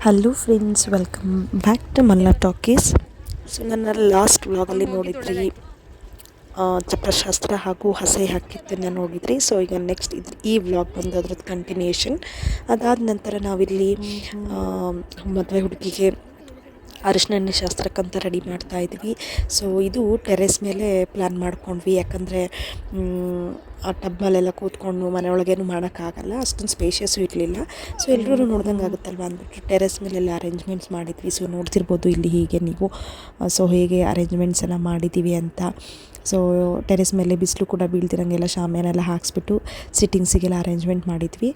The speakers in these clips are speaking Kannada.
Hello friends welcome back to Malla talkies so ನನ್ನ ಲಾಸ್ಟ್ ವ್ಲಾಗಲ್ಲಿ ನೋಡಿದ್ರಿ ಚಿತ್ರಶಾಸ್ತ್ರ ಚಪ್ರಶಾಸ್ತ್ರ ಹಾಗೂ ಹಸೆ ಹಾಕಿದ್ದನ್ನು ನೋಡಿದ್ರಿ. ಸೊ ಈಗ ನೆಕ್ಸ್ಟ್ ಇದು ಈ ವ್ಲಾಗ್ ಬಂದು ಅದ್ರದ್ದು ಕಂಟಿನ್ಯೂಷನ್ ಅದಾದ ನಂತರ ನಾವಿಲ್ಲಿ ಮದುವೆ ಹುಡುಗಿಗೆ ಅರಿಶಿನ ಶಾಸ್ತ್ರಕ್ಕಂತ ರೆಡಿ ಮಾಡ್ತಾ ಇದ್ವಿ. ಸೊ ಇದು ಟೆರೆಸ್ ಮೇಲೆ ಪ್ಲ್ಯಾನ್ ಮಾಡ್ಕೊಂಡ್ವಿ. ಯಾಕಂದರೆ ಆ ಟಬ್ ಕೂತ್ಕೊಂಡು ಮನೆಯೊಳಗೇನು ಮಾಡೋಕ್ಕಾಗಲ್ಲ. ಅಷ್ಟೊಂದು ಸ್ಪೇಷಿಯಸ್ಸು ಇರಲಿಲ್ಲ. ಸೊ ಎಲ್ಲರೂ ನೋಡ್ದಂಗೆ ಆಗುತ್ತಲ್ವ ಅಂದ್ಬಿಟ್ಟು ಟೆರೆಸ್ ಮೇಲೆಲ್ಲ ಅರೇಂಜ್ಮೆಂಟ್ಸ್ ಮಾಡಿದ್ವಿ. ಸೊ ನೋಡ್ತಿರ್ಬೋದು ಇಲ್ಲಿ ಹೀಗೆ ನೀವು. ಸೊ ಹೇಗೆ ಅರೇಂಜ್ಮೆಂಟ್ಸ್ ಎಲ್ಲ ಮಾಡಿದ್ದೀವಿ ಅಂತ. ಸೊ ಟೆರೆಸ್ ಮೇಲೆ ಬಿಸಿಲು ಕೂಡ ಬೀಳ್ತಿರಂಗೆಲ್ಲ ಶಾಮಿಯಾನೆಲ್ಲ ಹಾಕ್ಸ್ಬಿಟ್ಟು ಸಿಟ್ಟಿಂಗ್ಸಿಗೆಲ್ಲ ಅರೇಂಜ್ಮೆಂಟ್ ಮಾಡಿದ್ವಿ.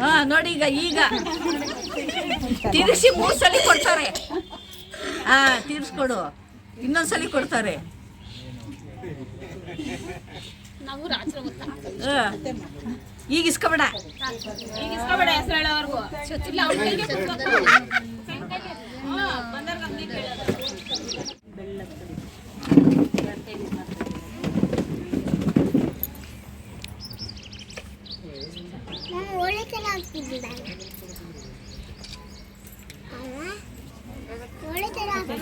ಹಾ ನೋಡಿ ಈಗ ಈಗ. ತಿರುಗಿಸಿ ಮೂರು ಸಲ ಕೊಡ್ತಾರೆ. ಹಾ ತಿರ್ಸ್ಕೊಡು. ಇನ್ನೊಂದ್ಸಲಿ ಕೊಡ್ತಾರೆ. ಹಾ. ಈಗ ಇಸ್ಕೊಬೇಡ. ಈಗ ಇಸ್ಕೊಬೇಡ ಹೆಸರು ಹೇಳೋವರೆಗೂ ಇಲ್ಲ ಅವ್ನ ಕೈಗೆ ಕೊಡ್ಬೇಕು. ಹಾ, ಬಂದವ್ರ್ ನಮ್ಗೆ ಕೇಳೋದು. ನಾನು ಒಳ್ಳೆ ಥರ ಆಗ್ತಿದ್ದಿಲ್ಲ ಒಳ್ಳೆ ಥರ ಆಗ್ತಿದ್ದಾರೆ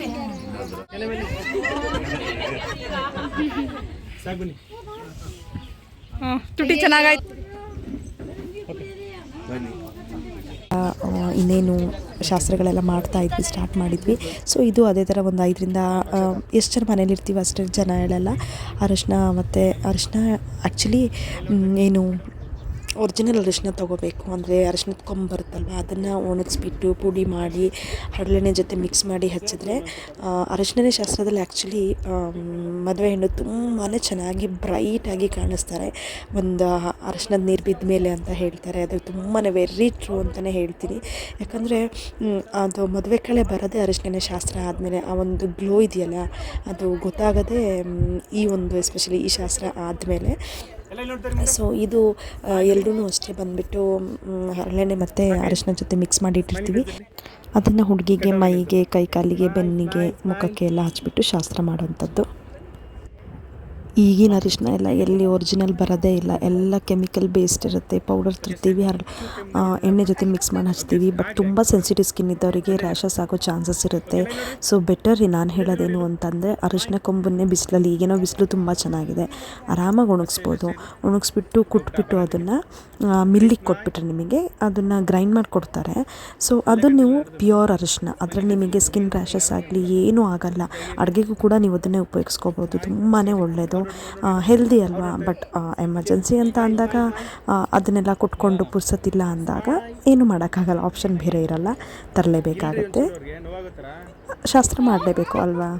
ತುಟಿ ಚೆನ್ನಾಗಾಯ್ತು. ಇನ್ನೇನು ಶಾಸ್ತ್ರಗಳೆಲ್ಲ ಮಾಡ್ತಾ ಇದ್ವಿ ಸ್ಟಾರ್ಟ್ ಮಾಡಿದ್ವಿ. ಸೊ ಇದು ಅದೇ ಥರ ಒಂದು ಐದರಿಂದ ಎಷ್ಟು ಜನ ಮನೇಲಿ ಇರ್ತೀವಿ ಅಷ್ಟು ಜನ ಹೇಳಲ್ಲ. ಅರಶಿನ ಮತ್ತು, ಅರಶಿನ ಆ್ಯಕ್ಚುಲಿ ಏನು ಒರಿಜಿನಲ್ ಅರಿಶಿನ ತೊಗೋಬೇಕು ಅಂದರೆ ಅರಿಶಿನದ ಕೊಂಬು ಬರುತ್ತಲ್ವ, ಅದನ್ನು ಒಣಗಿಸ್ಬಿಟ್ಟು ಪುಡಿ ಮಾಡಿ ಹರಳೆಣ್ಣೆ ಜೊತೆ ಮಿಕ್ಸ್ ಮಾಡಿ ಹಚ್ಚಿದ್ರೆ ಅರಿಶಿನ ಶಾಸ್ತ್ರದಲ್ಲಿ ಆ್ಯಕ್ಚುಲಿ ಮದುವೆ ಹೆಣ್ಣು ತುಂಬಾ ಚೆನ್ನಾಗಿ ಬ್ರೈಟಾಗಿ ಕಾಣಿಸ್ತಾರೆ. ಒಂದು ಅರಿಶಿನದ ನೀರು ಬಿದ್ದ ಮೇಲೆ ಅಂತ ಹೇಳ್ತಾರೆ. ಅದು ತುಂಬಾ ವೆರಿ ಟ್ರೂ ಅಂತಲೇ ಹೇಳ್ತೀನಿ. ಯಾಕಂದರೆ ಅದು ಮದುವೆ ಕಳೆ ಬರೋದೇ ಅರಿಶಿನ ಶಾಸ್ತ್ರ ಆದಮೇಲೆ ಆ ಒಂದು ಗ್ಲೋ ಇದೆಯಲ್ಲ, ಅದು ಗೊತ್ತಾಗದೆ ಈ ಒಂದು ಎಸ್ಪೆಷಲಿ ಈ ಶಾಸ್ತ್ರ ಆದಮೇಲೆ ಸೊ ಇದು ಎರಡೂ ಅಷ್ಟೇ ಬಂದುಬಿಟ್ಟು ಹರಳೆಣ್ಣೆ ಮತ್ತು ಅರಿಶಿನ ಜೊತೆ ಮಿಕ್ಸ್ ಮಾಡಿ ಇಟ್ಟಿರ್ತೀವಿ. ಅದನ್ನು ಹುಡುಗಿಗೆ ಮೈಗೆ ಕೈ ಕಾಲಿಗೆ ಬೆನ್ನಿಗೆ ಮುಖಕ್ಕೆ ಎಲ್ಲ ಹಚ್ಬಿಟ್ಟು ಶಾಸ್ತ್ರ ಮಾಡೋವಂಥದ್ದು. ಈಗಿನ ಅರಿಶಿನ ಎಲ್ಲ ಎಲ್ಲಿ ಒರಿಜಿನಲ್ ಬರೋದೇ ಇಲ್ಲ. ಎಲ್ಲ ಕೆಮಿಕಲ್ ಬೇಸ್ಡ್ ಇರುತ್ತೆ. ಪೌಡರ್ ತರ್ತೀವಿ ಹರ್ ಎಣ್ಣೆ ಜೊತೆ ಮಿಕ್ಸ್ ಮಾಡಿ ಹಚ್ತೀವಿ. ಬಟ್ ತುಂಬ ಸೆನ್ಸಿಟಿವ್ ಸ್ಕಿನ್ ಇದ್ದವರಿಗೆ ರ್ಯಾಷಸ್ ಆಗೋ ಚಾನ್ಸಸ್ ಇರುತ್ತೆ. ಸೊ ಬೆಟರ್ ನಾನು ಹೇಳೋದೇನು ಅಂತಂದರೆ, ಅರಿಶಿನ ಕೊಂಬನ್ನೇ ಬಿಸಿಲಲ್ಲಿ, ಈಗೇನೋ ಬಿಸಿಲು ತುಂಬ ಚೆನ್ನಾಗಿದೆ. ಆರಾಮಾಗಿ ಒಣಗಿಸ್ಬೋದು ಒಣಗಿಸ್ಬಿಟ್ಟು ಕುಟ್ಬಿಟ್ಟು ಅದನ್ನು ಮಿಲ್ಲಿಗೆ ಕೊಟ್ಬಿಟ್ರೆ ನಿಮಗೆ ಅದನ್ನು ಗ್ರೈಂಡ್ ಮಾಡಿ ಕೊಡ್ತಾರೆ. ಸೊ ಅದು ನೀವು ಪ್ಯೂರ್ ಅರಿಶಿನ. ಅದರಲ್ಲಿ ನಿಮಗೆ ಸ್ಕಿನ್ ರ್ಯಾಷಸ್ ಆಗಲಿ, ಏನೂ ಆಗಲ್ಲ. ಅಡುಗೆಗೂ ಕೂಡ ನೀವು ಅದನ್ನೇ ಉಪಯೋಗಿಸ್ಕೋಬೋದು. ತುಂಬಾ ಒಳ್ಳೆಯದು ಹೆಲ್ದಿ ಅಲ್ವಾ? ಬಟ್ ಎಮರ್ಜೆನ್ಸಿ ಅಂತ ಅಂದಾಗ ಅದನ್ನೆಲ್ಲ ಕೊಟ್ಕೊಂಡು ಪುರ್ಸತ್ತಿಲ್ಲ ಅಂದಾಗ ಏನು ಮಾಡೋಕ್ಕಾಗಲ್ಲ. ಆಪ್ಷನ್ ಬೇರೆ ಇರಲ್ಲ. ತರಲೇಬೇಕಾಗುತ್ತೆ. ಶಾಸ್ತ್ರ ಮಾಡಲೇಬೇಕು ಅಲ್ವಾ?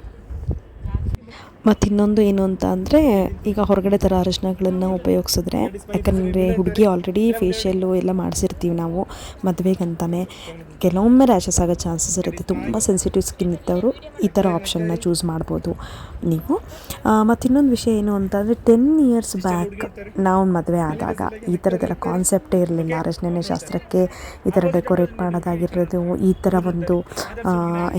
ಮತ್ತು ಇನ್ನೊಂದು ಏನು ಅಂತ ಅಂದರೆ, ಈಗ ಹೊರಗಡೆ ಥರ ಅರಿಶಿನಗಳನ್ನು ಉಪಯೋಗಿಸಿದ್ರೆ, ಯಾಕಂದರೆ ಹುಡುಗಿ ಆಲ್ರೆಡಿ ಫೇಶಿಯಲ್ಲು ಎಲ್ಲ ಮಾಡಿಸಿರ್ತೀವಿ ನಾವು ಮದುವೆಗಂತಾನೆ. ಕೆಲವೊಮ್ಮೆ ರ್ಯಾಷಸ್ ಆಗೋ ಚಾನ್ಸಸ್ ಇರುತ್ತೆ. ತುಂಬ ಸೆನ್ಸಿಟಿವ್ ಸ್ಕಿನ್ ಇದ್ದವರು ಈ ಥರ ಆಪ್ಷನ್ನ ಚೂಸ್ ಮಾಡ್ಬೋದು ನೀವು. ಮತ್ತು ಇನ್ನೊಂದು ವಿಷಯ ಏನು ಅಂತಂದರೆ ಟೆನ್ ಇಯರ್ಸ್ ಬ್ಯಾಕ್ ನಾವು ಮದುವೆ ಆದಾಗ ಈ ಥರದ್ದೆಲ್ಲ ಕಾನ್ಸೆಪ್ಟೇ ಇರಲಿಲ್ಲ. ಅರಶಿನ ಶಾಸ್ತ್ರಕ್ಕೆ ಈ ಥರ ಡೆಕೋರೇಟ್ ಮಾಡೋದಾಗಿರೋದು ಈ ಥರ ಒಂದು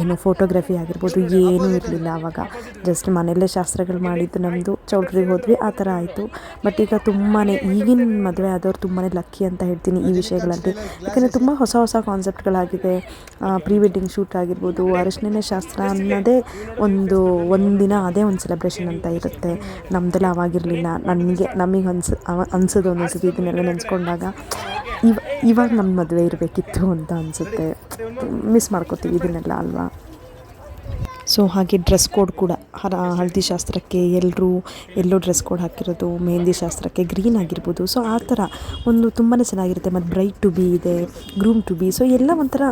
ಏನು ಫೋಟೋಗ್ರಫಿ ಆಗಿರ್ಬೋದು ಏನೂ ಇರಲಿಲ್ಲ ಆವಾಗ ಜಸ್ಟ್ ಮನೆಯಲ್ಲೇ ಶಾಸ್ತ್ರಗಳು ಮಾಡಿದ್ದು ನಮ್ಮದು ಚೌಲ್ಟ್ರಿಗೆ ಹೋದ್ವಿ, ಆ ಥರ ಆಯಿತು. ಬಟ್ ಈಗ ತುಂಬಾ ಈಗಿನ ಮದುವೆ ಆದವ್ರು ತುಂಬಾ ಲಕ್ಕಿ ಅಂತ ಹೇಳ್ತೀನಿ ಈ ವಿಷಯಗಳಲ್ಲಿ ಯಾಕೆಂದರೆ ತುಂಬ ಹೊಸ ಹೊಸ ಕಾನ್ಸೆಪ್ಟ್ಗಳಾಗಿದೆ ಪ್ರೀ ವೆಡ್ಡಿಂಗ್ ಶೂಟ್ ಆಗಿರ್ಬೋದು ಅರಶಿನ ಶಾಸ್ತ್ರ ಅನ್ನೋದೇ ಒಂದು, ಒಂದಿನ ಅದೇ ಒಂದು ಸೆಲೆಬ್ರೇಷನ್ ಅಂತ ಇರುತ್ತೆ. ನಮ್ಮದೆಲ್ಲ ಅವಾಗಿರಲಿಲ್ಲ. ನನಗೆ, ನಮಗೆ ಅನ್ಸ ಅನ್ಸೋದು ಒಂದೊಂದ್ಸತಿ ಇದನ್ನೆಲ್ಲ ನೆನೆಸ್ಕೊಂಡಾಗ ಇವ, ಇವಾಗ ನಮ್ಮ ಮದುವೆ ಇರಬೇಕಿತ್ತು ಅಂತ ಅನಿಸುತ್ತೆ. ಮಿಸ್ ಮಾಡ್ಕೋತೀವಿ ಇದನ್ನೆಲ್ಲ ಅಲ್ವಾ? ಸೊ ಹಾಗೆ ಡ್ರೆಸ್ ಕೋಡ್ ಕೂಡ ಹರ ಹಳದಿ ಶಾಸ್ತ್ರಕ್ಕೆ ಎಲ್ಲರೂ ಎಲ್ಲೋ ಡ್ರೆಸ್ ಕೋಡ್ ಹಾಕಿರೋದು ಮೆಹಂದಿ ಶಾಸ್ತ್ರಕ್ಕೆ ಗ್ರೀನ್ ಆಗಿರ್ಬೋದು. ಸೊ ಆ ಥರ ಒಂದು ತುಂಬಾ ಚೆನ್ನಾಗಿರುತ್ತೆ. ಮತ್ತು ಬ್ರೈಟ್ ಟು ಬಿ ಇದೆ ಗ್ರೂಮ್ ಟು ಬಿ. ಸೊ ಎಲ್ಲ ಒಂಥರ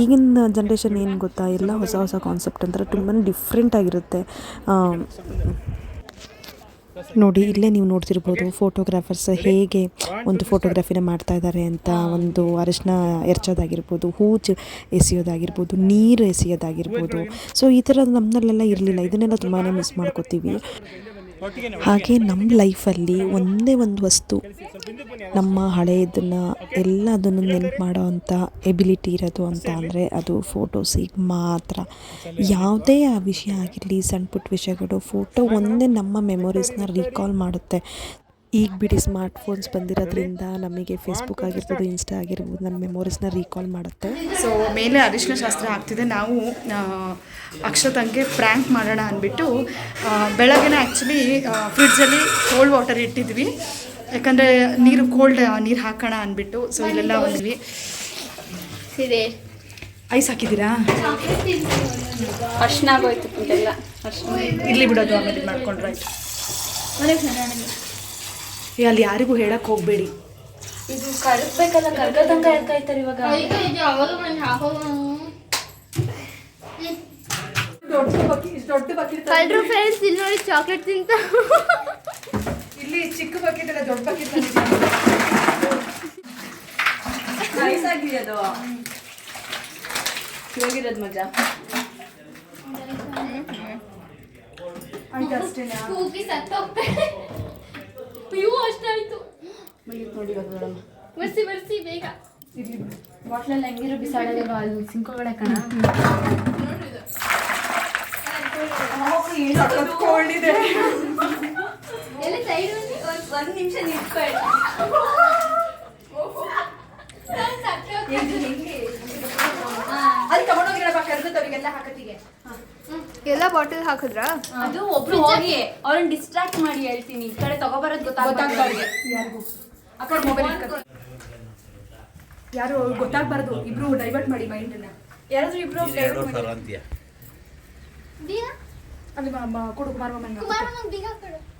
ಈಗಿನ ಜನ್ರೇಷನ್ ಏನು ಗೊತ್ತಾ? ಎಲ್ಲ ಹೊಸ ಹೊಸ ಕಾನ್ಸೆಪ್ಟ್ ಅಂತಾರೆ ತುಂಬಾ ಡಿಫ್ರೆಂಟ್ ಆಗಿರುತ್ತೆ. ಆ, ನೋಡಿ, ಇಲ್ಲೇ ನೀವು ನೋಡ್ತಿರ್ಬೋದು ಫೋಟೋಗ್ರಾಫರ್ಸ್ ಹೇಗೆ ಒಂದು ಫೋಟೋಗ್ರಫಿನ ಮಾಡ್ತಾ ಇದ್ದಾರೆ ಅಂತ ಒಂದು ಅರಿಶಿನ ಎರಚೋದಾಗಿರ್ಬೋದು, ಹೂ ಚ ಎಸೆಯೋದಾಗಿರ್ಬೋದು, ನೀರು ಎಸೆಯೋದಾಗಿರ್ಬೋದು. ಸೊ ಈ ಥರ ನಮ್ಮಲ್ಲೆಲ್ಲ ಇರಲಿಲ್ಲ. ಇದನ್ನೆಲ್ಲ ತುಂಬಾ ಮಿಸ್ ಮಾಡ್ಕೋತೀವಿ. ಹಾಗೆ ನಮ್ಮ ಲೈಫಲ್ಲಿ ಒಂದೇ ಒಂದು ವಸ್ತು. ನಮ್ಮ ಹಳೆಯದನ್ನು ಎಲ್ಲದನ್ನು ನೆನಪು ಮಾಡೋ ಅಂಥ ಎಬಿಲಿಟಿ ಇರೋದು ಅಂತ ಅಂದರೆ ಅದು ಫೋಟೋಸಿಗೆ ಮಾತ್ರ. ಯಾವುದೇ ಆ ವಿಷಯ ಆಗಿರಲಿ ಸಣ್ಣ ಪುಟ್ಟ ವಿಷಯಗಳು ಫೋಟೋ ಒಂದೇ ನಮ್ಮ ಮೆಮೊರೀಸ್ನ ರೀಕಾಲ್ ಮಾಡುತ್ತೆ. ಈಗ ಬಿಡಿ ಸ್ಮಾರ್ಟ್ ಫೋನ್ಸ್ ಬಂದಿರೋದ್ರಿಂದ ನಮಗೆ ಫೇಸ್ಬುಕ್ ಆಗಿರ್ಬೋದು ಇನ್ಸ್ಟಾ ಆಗಿರ್ಬೋದು ನಮ್ಮ ಮೆಮೊರೀಸ್ನ ರೀಕಾಲ್ ಮಾಡುತ್ತೆ. ಸೊ ಮೇಲೆ ಅರಿಶಿನ ಶಾಸ್ತ್ರ ಆಗ್ತಿದೆ. ನಾವು ಅಕ್ಷತಂಗೆ ಪ್ರ್ಯಾಂಕ್ ಮಾಡೋಣ ಅಂದ್ಬಿಟ್ಟು ಬೆಳಗ್ಗೆನೇ ಆ್ಯಕ್ಚುಲಿ ಫ್ರಿಡ್ಜಲ್ಲಿ ಕೋಲ್ಡ್ ವಾಟರ್ ಇಟ್ಟಿದ್ವಿ. ಯಾಕಂದರೆ ನೀರು ಕೋಲ್ಡ್ ನೀರು ಹಾಕೋಣ ಅಂದ್ಬಿಟ್ಟು ಸೊ ಇಲ್ಲೆಲ್ಲ ಬಂದ್ವಿ ಇದೆ. ಐಸ್ ಹಾಕಿದ್ದೀರಾ? ಅರ್ಶನ ಆಗೋಯ್ತು ಇಲ್ಲಿ ಬಿಡೋದು ಆಮೇಲೆ ಮಾಡ್ಕೊಂಡ್ರಾಯ್ತು ಮಾಡ್ಕೊಂಡ್ರೆ ಆಯ್ತು. ಏ ಅಲ್ಲಿ ಯಾರಿಗೂ ಹೇಳಕ್ಕೆ ಹೋಗಬೇಡಿ. ಇದು ಕರಗಬೇಕಲ್ಲ ಕರ್ಗದಂಗ ಹೇಳ್ಕಾಯ್ತಾರೆ ಇವಾಗ. ಕಳ್ರು ಫ್ರೆಂಡ್ಸ್ ಇಲ್ಲಿ ನೋಡಿ ಚಾಕ್ಲೇಟ್ ತಿಂತ. ಇಲ್ಲಿ ಚಿಕ್ಕ ಬಕೆಟ್ ಇಲ್ಲ ದೊಡ್ಡ ಬಕೆಟ್ ವಯಸ್ಸಾಗಿದೆ ಅದು? ಹೋಗಿರೋದು ಮಜಾ? ಅಂತ ಅಷ್ಟೇ ಕೂಗಿ ಸತ್ತೋಗ್ತಾರೆ. ಅಯ್ಯೋ ಅಷ್ಟಾಯ್ತು ನೋಡಿ ಇವಾಗ ನೋಡಮ್ಮ ಬರ್ಸಿ ಬರ್ಸಿ ಬೇಗ. ಬಾಟ್ಲಲ್ಲಿ ಹೆಂಗಿರೋ ಬಿಸಾಡೋದೇ ಅಲ್ಲಿ ಸಿಂಕೋಗಡೆ ಕಣ. ಕೋಲ್ಡ್ ಇದೆ ಎಲ್ಲ ಸೈಡ್ ಒಂದು ನಿಮಿಷ ನಿಂತ್ಕೊಳ್ಳಿ ಅಲ್ಲಿ ತಗೊಂಡೋಗಿರಪ್ಪ ಕರ್ಗದವ್ರಿಗೆಲ್ಲ ಹಾಕತ್ತಿಗೆ. ಎಲ್ಲ ಬಾಟಲ್ ಹಾಕಿದ್ರಾ? ಅದು ಒಬ್ರು ಹೋಗಿ ಅವ್ರನ್ನ ಡಿಸ್ಟ್ರಾಕ್ಟ್ ಮಾಡಿ ಹೇಳ್ತೀನಿ. ಈ ಕಡೆ ತಗೋಬರೋದು ಗೊತ್ತಾಗ್ಬಾರ್ದು. ಆ ಕಡೆ ಮೊಬೈಲ್ ಯಾರು ಗೊತ್ತಾಗ್ಬಾರ್ದು. ಇಬ್ರು ಡೈವರ್ಟ್ ಮಾಡಿ ಮೈಂಡ್ ಯಾರಾದ್ರೂ ಇಬ್ರು ಡೈವರ್ಟ್ ಮಾಡಿ. ಅಲ್ಲಿ ಮ- ಮ- ಕೊಡು ಕುಮಾರಮ್ಮನ ಬೀಗ ಕೊಡು.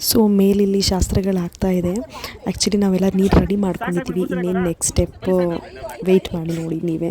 ಸೊ ಮೇಲಿಲ್ಲಿ ಶಾಸ್ತ್ರಗಳಾಗ್ತಾ ಇದೆ. ಆ್ಯಕ್ಚುಲಿ ನಾವೆಲ್ಲ ನೀರು ರೆಡಿ ಮಾಡ್ಕೊಂಡಿದ್ದೀವಿ. ಇನ್ನೇನು ನೆಕ್ಸ್ಟ್ ಸ್ಟೆಪ್ ವೆಯ್ಟ್ ಮಾಡಿ ನೋಡಿ ನೀವೇ.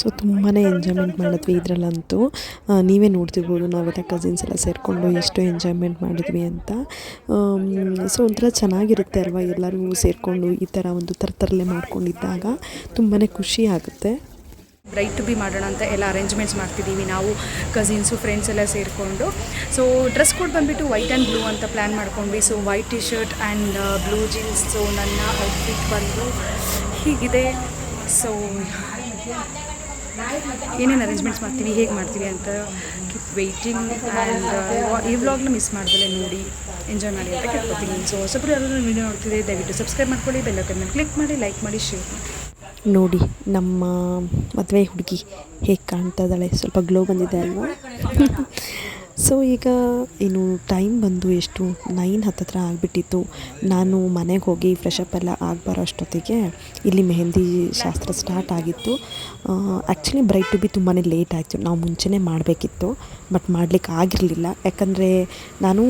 ಸೊ ತುಂಬಾ ಎಂಜಾಯ್ಮೆಂಟ್ ಮಾಡಿದ್ವಿ. ಇದರಲ್ಲಂತೂ ನೀವೇ ನೋಡ್ತಿರ್ಬೋದು ನಾವೆಲ್ಲ ಕಸಿನ್ಸ್ ಎಲ್ಲ ಸೇರಿಕೊಂಡು ಎಷ್ಟು ಎಂಜಾಯ್ಮೆಂಟ್ ಮಾಡಿದ್ವಿ ಅಂತ. ಸೊ, ಒಂಥರ ಚೆನ್ನಾಗಿರುತ್ತೆ ಅಲ್ವಾ ಎಲ್ಲರೂ ಸೇರಿಕೊಂಡು ಈ ಥರ ಒಂದು ಥರಥರಲ್ಲೇ ಮಾಡ್ಕೊಂಡಿದ್ದಾಗ. ತುಂಬಾ ಖುಷಿ ಆಗುತ್ತೆ. ಬ್ರೈಟ್ ಟು ಬಿ ಮಾಡೋಣ ಅಂತ ಎಲ್ಲ ಅರೇಂಜ್ಮೆಂಟ್ಸ್ ಮಾಡ್ತಿದ್ದೀವಿ ನಾವು ಕಸಿನ್ಸು ಫ್ರೆಂಡ್ಸ್ ಎಲ್ಲ ಸೇರಿಕೊಂಡು. ಸೊ ಡ್ರೆಸ್ ಕೋಡ್ ಬಂದುಬಿಟ್ಟು ವೈಟ್ ಆ್ಯಂಡ್ ಬ್ಲೂ ಅಂತ ಪ್ಲ್ಯಾನ್ ಮಾಡ್ಕೊಂಡ್ವಿ. So white T shirt and blue jeans so ನನ್ನ ಔಟ್ಫಿಟ್ ಬಂದು ಹೀಗಿದೆ. ಸೊ ಏನೇನು ಅರೇಂಜ್ಮೆಂಟ್ಸ್ ಮಾಡ್ತೀವಿ ಹೇಗೆ ಮಾಡ್ತೀವಿ ಅಂತ ಕೀಪ್ ವೆಯ್ಟಿಂಗ್ ಆ್ಯಂಡ್ ಈ ವ್ಲಾಗ್ನ ಮಿಸ್ ಮಾಡ್ದಲೇ ನೋಡಿ ಎಂಜಾಯ್ ಮಾಡಿ ಅಂತ ಕೇಳ್ಕೊತೀನಿ. ಸೊ ಹೊಸಬ್ರು ಯಾರಾದರೂ ವೀಡಿಯೋ ನೋಡ್ತಿದ್ರೆ ದಯವಿಟ್ಟು ಸಬ್ಸ್ಕ್ರೈಬ್ ಮಾಡ್ಕೊಳ್ಳಿ ಬೆಲ್ಲ ಮೇಲೆ ಕ್ಲಿಕ್ ಮಾಡಿ ಲೈಕ್ ಮಾಡಿ ಶೇರ್ ಮಾಡಿ. ನೋಡಿ, ನಮ್ಮ ಮದುವೆ ಹುಡುಗಿ ಹೇಗೆ ಕಾಣ್ತಾ ಇದ್ದಾಳೆ? ಸ್ವಲ್ಪ ಗ್ಲೋ ಬಂದಿದೆ ಅಲ್ವಾ? ಸೊ ಈಗ ಏನು ಟೈಮ್ ಬಂದು ಎಷ್ಟು? ನೈನ್ ಹತ್ತತ್ರ ಆಗಿಬಿಟ್ಟಿತ್ತು. ನಾನು ಮನೆಗೆ ಹೋಗಿ ಫ್ರೆಶಪ್ ಎಲ್ಲ ಆಗಬಾರೋ ಅಷ್ಟೊತ್ತಿಗೆ ಇಲ್ಲಿ ಮೆಹಂದಿ ಶಾಸ್ತ್ರ ಸ್ಟಾರ್ಟ್ ಆಗಿತ್ತು. ಆ್ಯಕ್ಚುಲಿ ಬ್ರೈಟ್ ಟು ಬಿ ತುಂಬಾ ಲೇಟ್ ಆಯಿತು. ನಾವು ಮುಂಚೆನೇ ಮಾಡಬೇಕಿತ್ತು. ಬಟ್ ಮಾಡಲಿಕ್ಕೆ ಆಗಿರಲಿಲ್ಲ. ಯಾಕಂದರೆ ನಾನು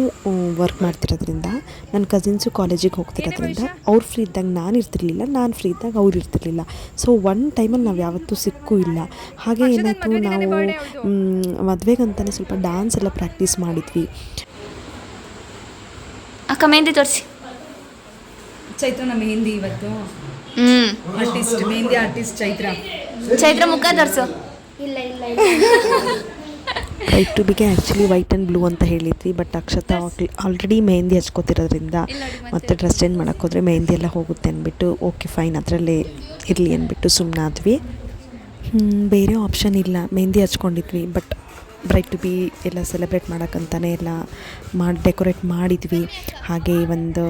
ವರ್ಕ್ ಮಾಡ್ತಿರೋದ್ರಿಂದ ನನ್ನ ಕಸಿನ್ಸು ಕಾಲೇಜಿಗೆ ಹೋಗ್ತಿರೋದ್ರಿಂದ ಅವ್ರು ಫ್ರೀ ಇದ್ದಾಗ ನಾನು ಇರ್ತಿರ್ಲಿಲ್ಲ ನಾನು ಫ್ರೀ ಇದ್ದಾಗ ಅವ್ರು ಇರ್ತಿರ್ಲಿಲ್ಲ. ಸೊ ಒನ್ ಟೈಮಲ್ಲಿ ನಾವು ಯಾವತ್ತೂ ಸಿಕ್ಕೂ ಇಲ್ಲ. ಹಾಗೆ ಏನಾಯಿತು ನಾವು ಮದುವೆಗಂತಲೇ ಸ್ವಲ್ಪ ಡ್ಯಾನ್ಸ್ ಎಲ್ಲ ಪ್ರಾಕ್ಟೀಸ್ ಮಾಡಿದ್ವಿ. ಅಕ್ಕ ಮೆಹಂದಿ ತೋರಿಸಿ. ನಮ್ಮ ಮೆಹಂದಿ ಇವತ್ತು. ಹ್ಮ್. Artist mehndi artist Chaitra. Chaitra ಮುಖ ತೋರಿಸು. ಇಲ್ಲ ಇಲ್ಲ. ವೈಟ್ ಟು ಬಿಗೆ ಆ್ಯಕ್ಚುಲಿ ವೈಟ್ ಆ್ಯಂಡ್ ಬ್ಲೂ ಅಂತ ಹೇಳಿದ್ವಿ ಬಟ್ ಅಕ್ಷತಾ ಆಲ್ರೆಡಿ ಮೆಹಂದಿ ಹಚ್ಕೋತಿರೋದ್ರಿಂದ ಮತ್ತೆ ಡ್ರೆಸ್ ಚೇಂಜ್ ಮಾಡೋಕ್ಕೋದ್ರೆ ಹೋದರೆ ಮೆಹಂದಿ ಎಲ್ಲ ಹೋಗುತ್ತೆ ಅಂದ್ಬಿಟ್ಟು ಓಕೆ ಫೈನ್ ಅದರಲ್ಲೇ ಇರಲಿ ಅಂದ್ಬಿಟ್ಟು ಸುಮ್ಮನಾದ್ವಿ ಬೇರೆ ಆಪ್ಷನ್ ಇಲ್ಲ. ಮೆಹಂದಿ ಹಚ್ಕೊಂಡಿದ್ವಿ ಬಟ್ ಬ್ರೈಟ್ ಟು ಬಿ ಎಲ್ಲ ಸೆಲೆಬ್ರೇಟ್ ಮಾಡೋಕ್ಕಂತಲೇ ಎಲ್ಲ ಮಾಡಿ ಡೆಕೋರೇಟ್ ಮಾಡಿದ್ವಿ. ಹಾಗೆ ಒಂದು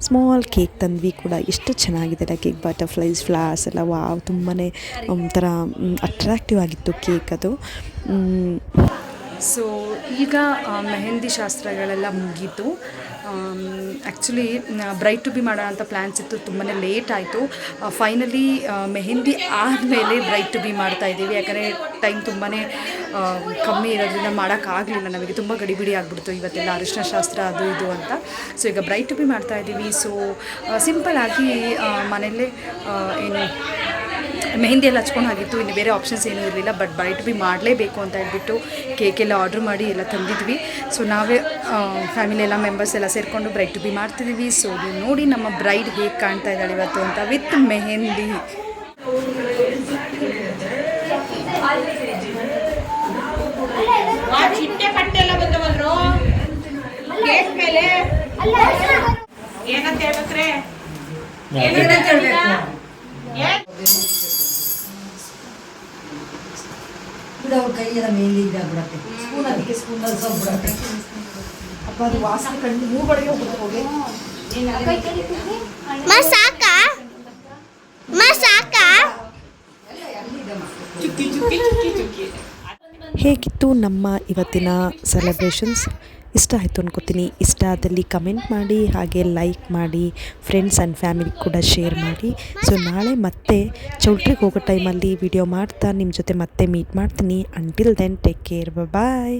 ಸ್ಮಾಲ್ ಕೇಕ್ ತಂದ್ವಿ ಕೂಡ. ಎಷ್ಟು ಚೆನ್ನಾಗಿದೆ ಅಲ್ಲ ಕೇಕ್ ಬಟರ್ಫ್ಲೈಸ್ ಫ್ಲವರ್ಸ್ ಎಲ್ಲ. ವಾವ್ ತುಂಬಾ ಒಂಥರ ಅಟ್ರಾಕ್ಟಿವ್ ಆಗಿತ್ತು ಕೇಕ್ ಅದು. ಸೊ ಈಗ ಮೆಹಂದಿ ಶಾಸ್ತ್ರಗಳೆಲ್ಲ ಮುಗೀತು. ಆ್ಯಕ್ಚುಲಿ ಬ್ರೈಟ್ ಟು ಬಿ ಮಾಡೋ ಅಂತ ಪ್ಲ್ಯಾನ್ಸ್ ಇತ್ತು ತುಂಬಾ ಲೇಟ್ ಆಯಿತು. ಫೈನಲಿ ಮೆಹಂದಿ ಆದಮೇಲೆ ಬ್ರೈಟ್ ಟು ಬಿ ಮಾಡ್ತಾ ಇದ್ದೀವಿ. ಯಾಕಂದರೆ ಟೈಮ್ ತುಂಬಾ ಕಮ್ಮಿ ಇರೋದ್ರಿಂದ ಮಾಡೋಕ್ಕಾಗಲಿಲ್ಲ ನಮಗೆ. ತುಂಬ ಗಡಿಬಿಡಿ ಆಗಿಬಿಡ್ತು ಇವತ್ತೆಲ್ಲ ಅರಿಶಿನ ಶಾಸ್ತ್ರ, ಅದು ಇದು ಅಂತ. ಸೊ ಈಗ ಬ್ರೈಟ್ ಟು ಬಿ ಮಾಡ್ತಾ ಇದ್ದೀವಿ. ಸೊ ಆಗಿ ಮನೆಯಲ್ಲೇ ಏನು ಮೆಹಂದಿಯಲ್ಲಿ ಹಚ್ಕೊಂಡು ಹಾಗಿತ್ತು ಇನ್ನು ಬೇರೆ ಆಪ್ಷನ್ಸ್ ಏನೂ ಇರಲಿಲ್ಲ ಬಟ್ ಬೈಟ್ ಬಿ ಮಾಡಲೇಬೇಕು ಅಂತ ಹೇಳ್ಬಿಟ್ಟು ಕೇಕ್ ಎಲ್ಲ ಆರ್ಡ್ರ್ ಮಾಡಿ ಎಲ್ಲ ತಂದಿದ್ವಿ. ಸೊ ನಾವೇ ಫ್ಯಾಮಿಲಿ ಎಲ್ಲ ಮೆಂಬರ್ಸ್ ಎಲ್ಲ ಸೇರಿಕೊಂಡು ಬ್ರೈಟ್ ಬಿ ಮಾಡ್ತಿದ್ದೀವಿ ಸೊ ನೋಡಿ ನಮ್ಮ ಬ್ರೈಡ್ ಹೇಗೆ ಕಾಣ್ತಾ ಇದ್ದಾಳೆ ಇವತ್ತು ಅಂತ ವಿತ್ ಮೆಹಂದಿ ಏನಂತ ಹೇಳ್ಬೇಕ್ರೆ? ಬಿಡು ಅವ್ರ ಕೈಯೆಲ್ಲ ಮೇಲೆ ಇದಾಗ್ಬಿಡತ್ತೆ ಸ್ಪೂನ್ ಅದಕ್ಕೆ ಸ್ಪೂನ್ ಬಿಡತ್ತೆ. ಅಪ್ಪ ಅದು ವಾಸನೆ ಕಣ್ಣು ಮೂಗಳಿಗೆ ಹೋಗಿ ಮಾ ಸಾಕಾ? ಮಾ ಸಾಕಾ? ಹೇಗಿತ್ತು ನಮ್ಮ ಇವತ್ತಿನ ಸೆಲೆಬ್ರೇಷನ್ಸ್ ಇಷ್ಟ ಆಯಿತು ಅನ್ಕೋತೀನಿ. ಇಷ್ಟ ಆದಲ್ಲಿ ಕಮೆಂಟ್ ಮಾಡಿ, ಹಾಗೆ ಲೈಕ್ ಮಾಡಿ ಫ್ರೆಂಡ್ಸ್ ಆ್ಯಂಡ್ ಫ್ಯಾಮಿಲಿ ಕೂಡ ಶೇರ್ ಮಾಡಿ. ಸೊ ನಾಳೆ ಮತ್ತೆ ಚೌಟ್ರಿಗೆ ಹೋಗೋ ಟೈಮಲ್ಲಿ ವಿಡಿಯೋ ಮಾಡ್ತಾ ನಿಮ್ಮ ಜೊತೆ ಮತ್ತೆ ಮೀಟ್ ಮಾಡ್ತೀನಿ. Until then take care bye